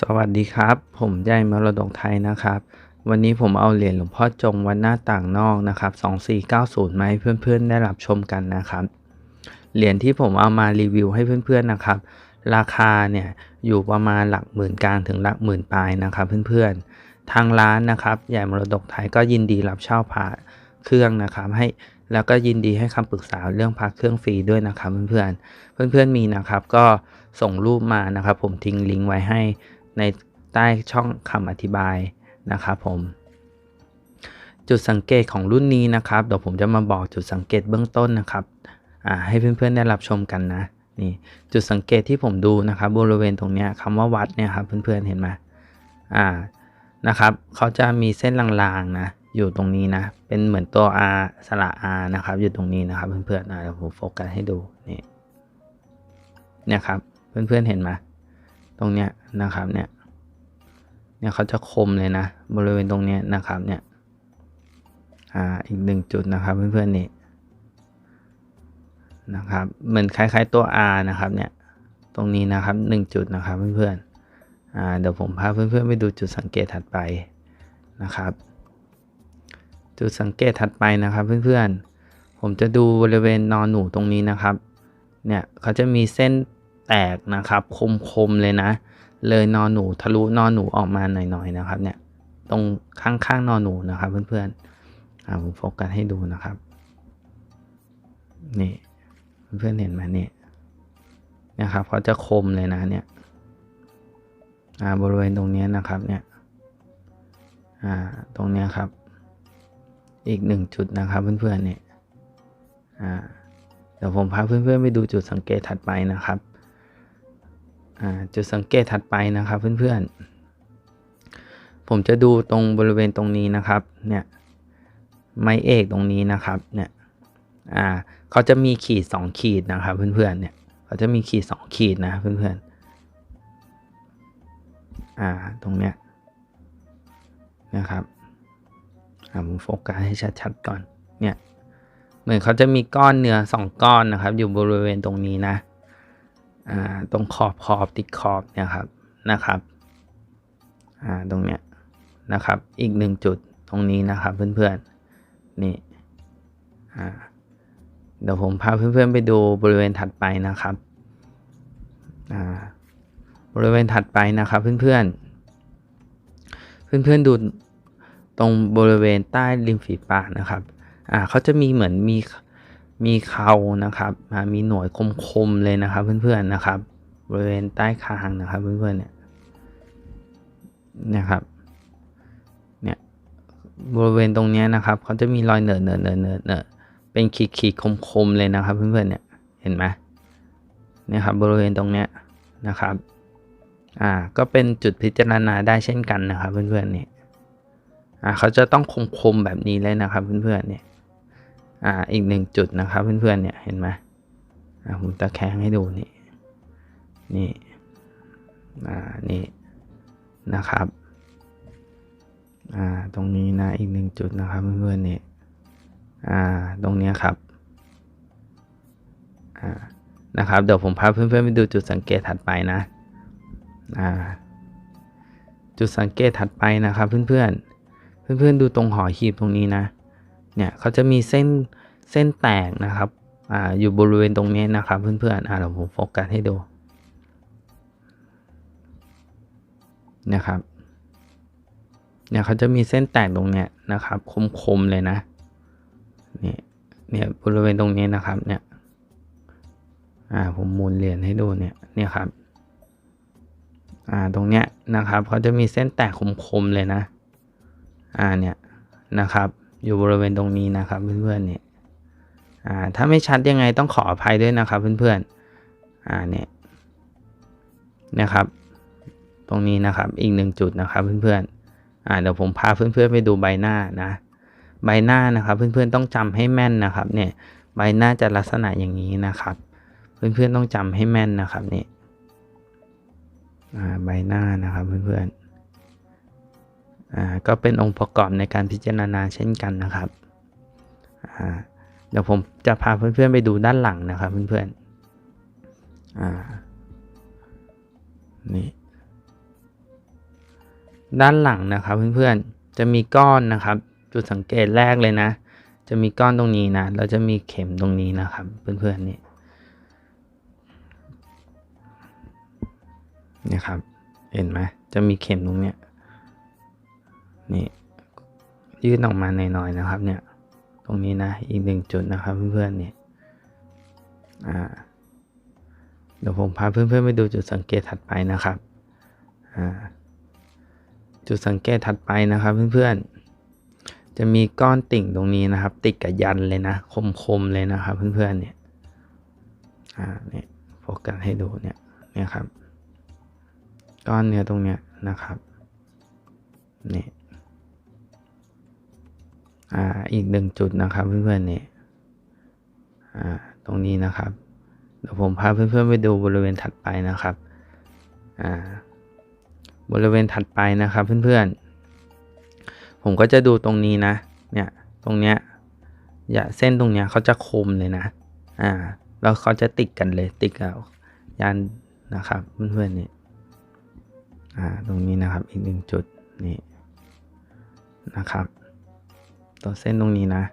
สวัสดีครับ ผมใหญ่มรดกไทยนะครับ วันนี้ผมเอาเหรียญหลวงพ่อจงวัดหน้าต่างนอกนะครับ 2490มาให้เพื่อนๆ ได้รับชมกันนะครับ เหรียญที่ผมเอามารีวิวให้เพื่อนๆนะครับ ราคาเนี่ยอยู่ประมาณหลักหมื่นกลางถึงหลักหมื่นปลายนะครับเพื่อนๆ ทางร้านนะครับใหญ่มรดกไทยก็ยินดีรับเช่าพระเครื่องนะครับให้แล้วก็ยินดีให้คำปรึกษาเรื่องพระเครื่องฟรีด้วยนะครับเพื่อนๆ เพื่อนๆมีนะครับก็ส่งรูปมานะครับ ผมทิ้งลิงก์ไว้ให้ ในใต้ช่องคำอธิบายนะครับผม จุดสังเกตของรุ่นนี้นะครับเดี๋ยวผมจะมาบอกจุดสังเกตเบื้องต้นนะครับให้เพื่อนๆได้รับชมกันนะนี่จุดสังเกตที่ผมดูนะครับบริเวณตรงนี้คำว่าวัดเนี่ยครับเพื่อนๆเห็นไหมอ่านะครับเขาจะมีเส้นลางๆนะอยู่ตรงนี้นะ เป็นเหมือนตัว R สระ R นะครับ อยู่ตรงนี้นะครับเพื่อนๆอ่าเดี๋ยวผมโฟกัสให้ดูนี่นี่ยครับเพื่อนๆเห็นไหมตรงเนี้ย นะครับเนี่ยเนี่ยเขาจะคมเลยนะ บริเวณตรงนี้นะครับเนี่ยอ่าอีกหนึ่งจุดนะครับเพื่อนๆนี่นะครับเหมือนคล้ายๆตัว R นะครับเนี่ยตรงนี้นะครับหนึ่งจุดนะครับเพื่อนๆอ่าเดี๋ยวผมพาเพื่อนๆไปดูจุดสังเกตถัดไปนะครับ จุดสังเกตถัดไปนะครับเพื่อนๆผมจะดูบริเวณนอนหนูตรงนี้นะครับเนี่ยเขาจะมีเส้นแตกนะครับคมๆเลยนะ เลยนอนหนูทะลุนอนหนูออกมาหน่อยๆนะครับ เนี่ยตรงข้างๆนอนหนูนะครับ เพื่อนๆอ่าผมโฟกัสให้ดูนะครับนี่เพื่อนๆเห็นไหมเนี่ยนะครับเขาจะคมเลยนะเนี่ยอ่าบริเวณตรงนี้นะครับเนี่ยอ่าตรงนี้ครับ อีกหนึ่งจุดนะครับเพื่อนๆเนี่ยอ่าเดี๋ยวผมพาเพื่อนๆไปดูจุดสังเกตถัดไปนะครับ จุดสังเกตถัดไปนะครับเพื่อนๆ ผมจะดูตรงบริเวณตรงนี้นะครับ เนี่ยไม้เอกตรงนี้นะครับ เนี่ย อ่าเขาจะมีขีดสองขีดนะครับเพื่อนๆ เนี่ยเขาจะมีขีดสองขีดนะเพื่อนๆ อ่า ตรงเนี้ยนะครับ อ่าผมโฟกัสให้ชัดๆก่อน เนี่ย เหมือนเขาจะมีก้อนเนื้อสองก้อนนะครับ อยู่บริเวณตรงนี้นะ ตรงขอบขอบติดขอบเนี่ยครับนะครับตรงเนี้ยนะครับ อีกหนึ่งจุดตรงนี้นะครับเพื่อนๆนี่อ่เดี๋ยวผมพาเพื่อนๆไปดูบริเวณถัดไปนะครับบริเวณถัดไปนะครับเพื่อนๆ เพื่อนๆดูตรงบริเวณใต้ริมฝีปากนะครับ อ่าเขาจะมีเหมือนมี มีเขานะครับอ่ามีหน่วยคมๆเลยนะครับ เพื่อนๆนะครับ บริเวณใต้คางนะครับ เพื่อนๆเนี่ยนะครับเนี่ยบริเวณตรงนี้นะครับเขาจะมีรอยเหนอะเหนอะเหนอะเหนอะเหนอะเป็นขีดขีดคมๆเลยนะครับ เพื่อนๆเนี่ยเห็นไหมเนี่ยครับบริเวณตรงเนี้ยนะครับอ่าก็เป็นจุดพิจารณาได้เช่นกันนะครับ เพื่อนๆเนี่ยอ่าเขาจะต้องคมๆแบบนี้เลยนะครับ เพื่อนๆเนี่ย อ่าอีกหนึ่งจุดนะครับเพื่อนๆเนี่ยเห็นไหมอ่าผมตะแคงให้ดูนี่นี่อ่านี่นะครับอ่าตรงนี้นะอีกหนึ่งจุดนะครับเพื่อนๆเนี่ยอ่าตรงนี้ครับอ่านะครับเดี๋ยวผมพาเพื่อนๆไปดูจุดสังเกตถัดไปนะอ่าจุดสังเกตถัดไปนะครับเพื่อนๆเพื่อนๆดูตรงหอหีบตรงนี้นะ เนี่ยเขาจะมีเส้นเส้นแตกนะครับอ่าอยู่บริเวณตรงนี้นะครับเพื่อนๆอ่าเดี๋ยวผมโฟกัสให้ดูนะครับเนี่ยเขาจะมีเส้นแตกตรงเนี้ยนะครับ คมๆเลยนะเนี่ยเนี่ยบริเวณตรงนี้นะครับเนี่ยอ่าผมหมุนเหรียญให้ดูเนี่ยเนี่ยครับอ่าตรงเนี้ยนะครับเขาจะมีเส้นแตกคมๆเลยนะอ่าเนี่ยนะครับ อยู่บริเวณตรงนี้นะครับเพื่อนๆเนี่ยอ่าถ้าไม่ชัดยังไงต้องขออภัยด้วยนะครับเพื่อนๆอ่าเนี่ยนะครับ ตรงนี้นะครับอีกหนึ่งจุดนะครับเพื่อนๆอ่าเดี๋ยวผมพาเพื่อนๆไปดูใบหน้านะ ใบหน้านะครับเพื่อนๆต้องจำให้แม่นนะครับเนี่ยใบหน้าจะลักษณะอย่างนี้นะครับ เพื่อนๆต้องจำให้แม่นนะครับเนี่ยใบหน้านะครับเพื่อนๆ ก็เป็นองค์ประกอบในการพิจารณาเช่นกันนะครับ เดี๋ยวผมจะพาเพื่อนๆไปดูด้านหลังนะครับเพื่อนๆนี่ด้านหลังนะครับเพื่อนๆ จะมีก้อนนะครับ จุดสังเกตแรกเลยนะ จะมีก้อนตรงนี้นะแล้วจะมีเข็มตรงนี้นะครับเพื่อนๆนี่นี่ครับ เห็นไหมจะมีเข็มตรงเนี้ย นี่ยื่นออกมาหน่อยๆนะครับ เนี่ย ตรงนี้นะ อีกหนึ่งจุดนะครับเพื่อนๆเนี่อ่าเดี๋ยวผมพาเพื่อนๆไปดูจุดสังเกตถัดไปนะครับอ่าจุดสังเกตถัดไปนะครับเพื่อนๆ จะมีก้อนติ่งตรงนี้นะครับ ติดกับยันเลยนะคมๆเลยนะครับเพื่อนๆเนี่ยอ่าเนี่ยโฟกัสให้ดูเนี่ยเนี่ยครับ ก้อนเนื้อตรงเนี้ยนะครับนี่ อ่าอีกหนึ่งจุดนะครับเพื่อนๆเนี่ยอ่าตรงนี้นะครับเดี๋ยวผมพาเพื่อนๆไปดูบริเวณถัดไปนะครับอ่าบริเวณถัดไปนะครับเพื่อนๆ ผมก็จะดูตรงนี้นะเนี่ยตรงเนี้ยอย่าเส้นตรงเนี้ยเขาจะคมเลยนะอ่าแล้วเขาจะติดกันเลยติดกับยันนะครับเพื่อนๆนี่อ่าตรงนี้นะครับอีกหนึ่งจุดนี่นะครับ ตัวเส้นตรงนี้นะ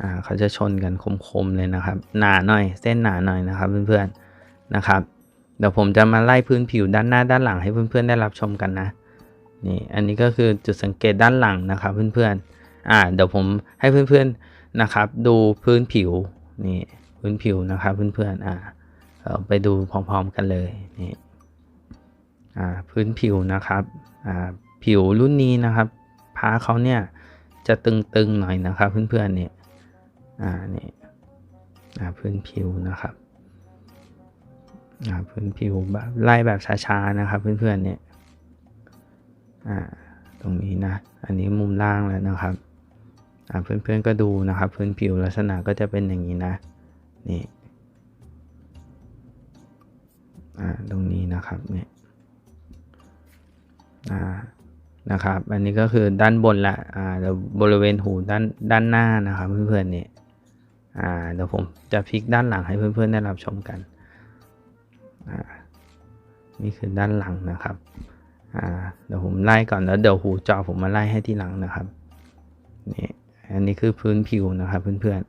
อ่าเขาจะชนกันคมๆเลยนะครับ หนาหน่อยเส้นหนาหน่อยนะครับเพื่อนๆนะครับ เดี๋ยวผมจะมาไล่พื้นผิวด้านหน้าด้านหลังให้เพื่อนๆได้รับชมกันนะนี่อันนี้ก็คือจุดสังเกตด้านหลังนะครับเพื่อนๆอ่าเดี๋ยวผมให้เพื่อนๆนะครับ ดูพื้นผิวนี่พื้นผิวนะครับเพื่อนๆอ่าเราไปดูพร้อมๆกันเลยนี่อ่าพื้นผิวนะครับอ่าผิวรุ่นนี้นะครับพาเขาเนี่ย จะตึงๆหน่อยนะครับ เพื่อนๆเนี่ยอ่านี่อ่าพื้นผิวนะครับอ่าพื้นผิวแบบไล่แบบช้าๆนะครับ เพื่อนๆเนี่ยอ่าตรงนี้นะ อันนี้มุมล่างแล้วนะครับอ่าเพื่อนๆก็ดูนะครับ พื้นผิวลักษณะก็จะเป็นอย่างนี้นะนี่อ่าตรงนี้นะครับเนี่ยอ่า นะครับ อันนี้ก็คือด้านบนละอ่าเดี๋ยวบริเวณหูด้านด้านหน้านะครับเพื่อนๆเนี่ยอ่าเดี๋ยวผมจะพลิกด้านหลังให้เพื่อนๆได้รับชมกันอ่านี่คือด้านหลังนะครับอ่าเดี๋ยวผมไล่ก่อนแล้วเดี๋ยวหูจอผมมาไล่ให้ที่หลังนะครับนี่อันนี้คือพื้นผิวนะครับเพื่อน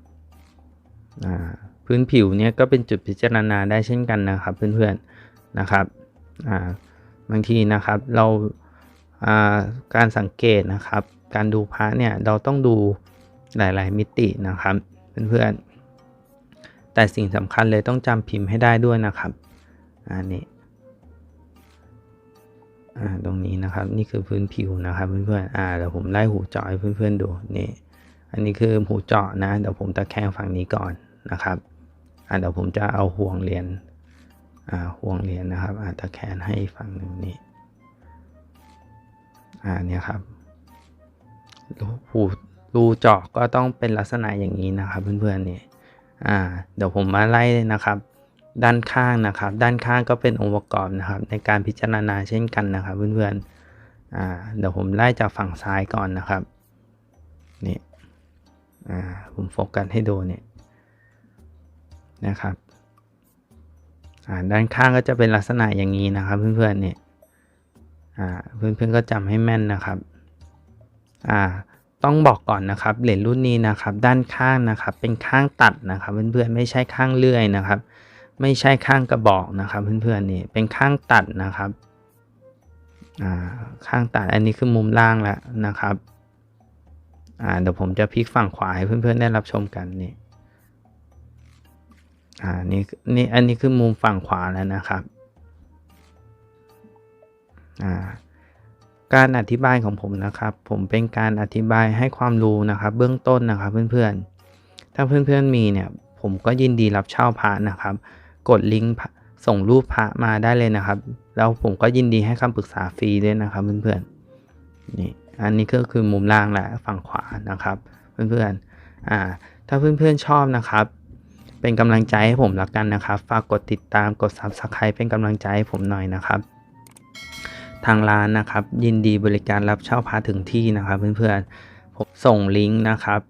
ๆอ่าพื้นผิวเนี่ยก็เป็นจุดพิจารณาได้เช่นกันนะครับเพื่อนๆนะครับอ่าบางทีนะครับเรา การสังเกตนะครับ การดูพระเนี่ยเราต้องดูหลาย ๆ มิตินะครับเพื่อนๆแต่สิ่งสำคัญเลยต้องจำพิมพ์ให้ได้ด้วยนะครับอันนี้อ่าตรงนี้นะครับนี่คือพื้นผิวนะครับเพื่อนๆอ่าเดี๋ยวผมไล่หูเจาะให้เพื่อนๆดูนี่อันนี้คือหูเจาะนะเดี๋ยวผมตะแคงฝั่งนี้ก่อนนะครับอ่าเดี๋ยวผมจะเอาห่วงเหรียญอ่าห่วงเหรียญนะครับอ่าตะแคงให้ฝั่งหนึ่งนี่ อ่าเนี่ยครับหูรูเจาะก็ต้องเป็นลักษณะอย่างนี้นะครับ เพื่อนๆนี่อ่า เดี๋ยวผมมาไล่นะครับ ด้านข้างนะครับ ด้านข้างก็เป็นองค์ประกอบนะครับ ในการพิจารณาเช่นกันนะครับ เพื่อนๆอ่าเดี๋ยวผมไล่จากฝั่งซ้ายก่อนนะครับนี่อ่าผมโฟกัสให้ดูเนี่ยนะครับอ่าด้านข้างก็จะเป็นลักษณะอย่างนี้นะครับ เพื่อนๆเนี่ย เพื่อนๆก็จำให้แม่นนะครับอ่าต้องบอกก่อนนะครับเหรียญรุ่นนี้นะครับ ด้านข้างนะครับ เป็นข้างตัดนะครับ เพื่อนๆไม่ใช่ข้างเลื่อยนะครับ ไม่ใช่ข้างกระบอกนะครับ เพื่อนๆนี่เป็นข้างตัดนะครับอ่าข้างตัดอันนี้คือมุมล่างแล้วนะครับอ่าเดี๋ยวผมจะพลิกฝั่งขวาให้เพื่อนๆได้รับชมกันนี่อ่านี่นี่อันนี้คือมุมฝั่งขวาแล้วนะครับ การอธิบายของผมนะครับ ผมเป็นการอธิบายให้ความรู้นะครับ เบื้องต้นนะครับเพื่อนๆ ถ้าเพื่อนๆมีเนี่ย ผมก็ยินดีรับเช่าพระนะครับ กดลิงก์ส่งรูปพระมาได้เลยนะครับ แล้วผมก็ยินดีให้คำปรึกษาฟรีด้วยนะครับเพื่อนๆนี่อันนี้ก็คือมุมล่างแหละฝั่งขวานะครับ เพื่อนๆอ่าถ้าเพื่อนๆชอบนะครับ เป็นกำลังใจให้ผมละกันนะครับ ฝากกดติดตามกด subscribe เป็นกำลังใจให้ผมหน่อยนะครับ ทางร้านนะครับ ยินดีบริการรับเช่าพาถึงที่นะครับ เพื่อนๆผมส่งลิงก์นะครับ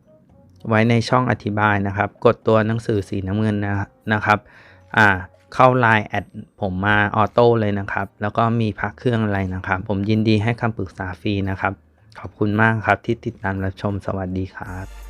ไว้ในช่องอธิบายนะครับ กดตัวหนังสือสีน้ำเงินนะนะครับอ่าเข้าไลน์แอดผมมาออโต้เลยนะครับ แล้วก็มีพักเครื่องอะไรนะครับ ผมยินดีให้คำปรึกษาฟรีนะครับ ขอบคุณมากครับที่ติดตามรับชมสวัสดีครับ